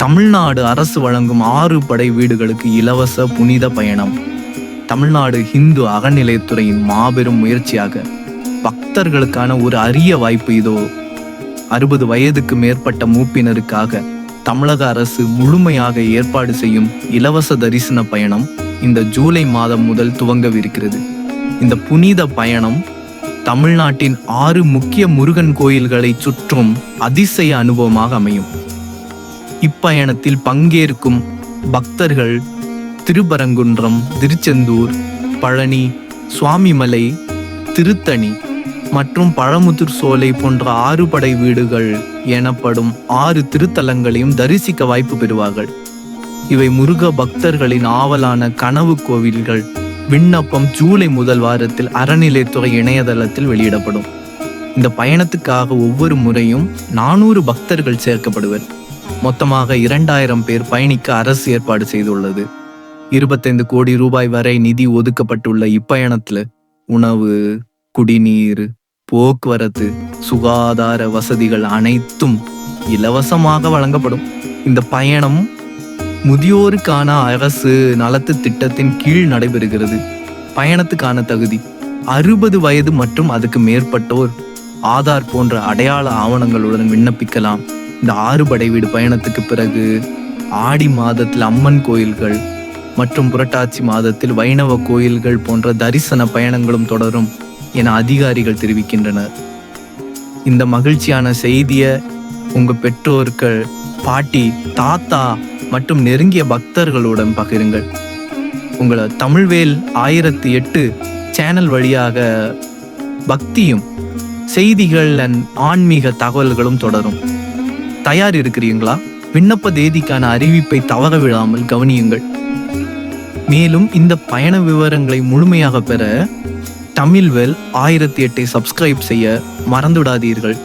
தமிழ்நாடு அரசு வழங்கும் ஆறு படை வீடுகளுக்கு இலவச புனித பயணம். தமிழ்நாடு ஹிந்து அறநிலையத்துறையின் மாபெரும் முயற்சியாக பக்தர்களுக்கான ஒரு அரிய வாய்ப்பு இதோ. அறுபது வயதுக்கு மேற்பட்ட மூப்பினருக்காக தமிழக அரசு முழுமையாக ஏற்பாடு செய்யும் இலவச தரிசன பயணம் இந்த ஜூலை மாதம் முதல் துவங்கவிருக்கிறது. இந்த புனித பயணம் தமிழ்நாட்டின் ஆறு முக்கிய முருகன் கோயில்களை சுற்றும் அதிசய அனுபவமாக அமையும். இப்பயணத்தில் பங்கேற்கும் பக்தர்கள் திருப்பரங்குன்றம் திருச்செந்தூர் பழனி சுவாமிமலை திருத்தணி மற்றும் பழமுதிர் சோலை போன்ற ஆறு படை வீடுகள் எனப்படும் ஆறு திருத்தலங்களையும் தரிசிக்க வாய்ப்பு பெறுவார்கள். இவை முருக பக்தர்களின் ஆவலான கனவு கோவில்கள். விண்ணப்பம் ஜூலை முதல் வாரத்தில் அறநிலைத்துறை இணையதளத்தில் வெளியிடப்படும். இந்த பயணத்துக்காக ஒவ்வொரு முறையும் நானூறு பக்தர்கள் சேர்க்கப்படுவர். மொத்தமாக இரண்டாயிரம் பேர் பயணிக்க அரசு ஏற்பாடு செய்துள்ளது. இருபத்தைந்து கோடி ரூபாய் வரை நிதி ஒதுக்கப்பட்டுள்ள இப்பயணத்துல உணவு குடிநீர் போக்குவரத்து சுகாதார வசதிகள் அனைத்தும் இலவசமாக வழங்கப்படும். இந்த பயணம் முதியோருக்கான அரசு நலத்து திட்டத்தின் கீழ் நடைபெறுகிறது. பயணத்துக்கான தகுதி அறுபது வயது மற்றும் அதுக்கு மேற்பட்டோர் ஆதார் போன்ற அடையாள ஆவணங்களுடன் விண்ணப்பிக்கலாம். இந்த ஆறுபடை வீடு பயணத்துக்கு பிறகு ஆடி மாதத்தில் அம்மன் கோயில்கள் மற்றும் புரட்டாட்சி மாதத்தில் வைணவ கோயில்கள் போன்ற தரிசன பயணங்களும் தொடரும் என அதிகாரிகள் தெரிவிக்கின்றனர். இந்த மகிழ்ச்சியான செய்தியை உங்கள் பெற்றோர்கள் பாட்டி தாத்தா மற்றும் நெருங்கிய பக்தர்களுடன் பகிருங்கள். உங்களை தமிழ்வேல் ஆயிரத்தி எட்டு சேனல் வழியாக பக்தியும் செய்திகள் அண்ட் ஆன்மீக தகவல்களும் தொடரும். தயார் இருக்கிறீங்களா விண்ணப்ப தேதிக்கான அறிவிப்பை தவற விடாமல் கவனியுங்கள். மேலும் இந்த பயண விவரங்களை முழுமையாக பெற தமிழ்வெல் ஆயிரத்தி எட்டை சப்ஸ்கிரைப் செய்ய மறந்துவிடாதீர்கள்.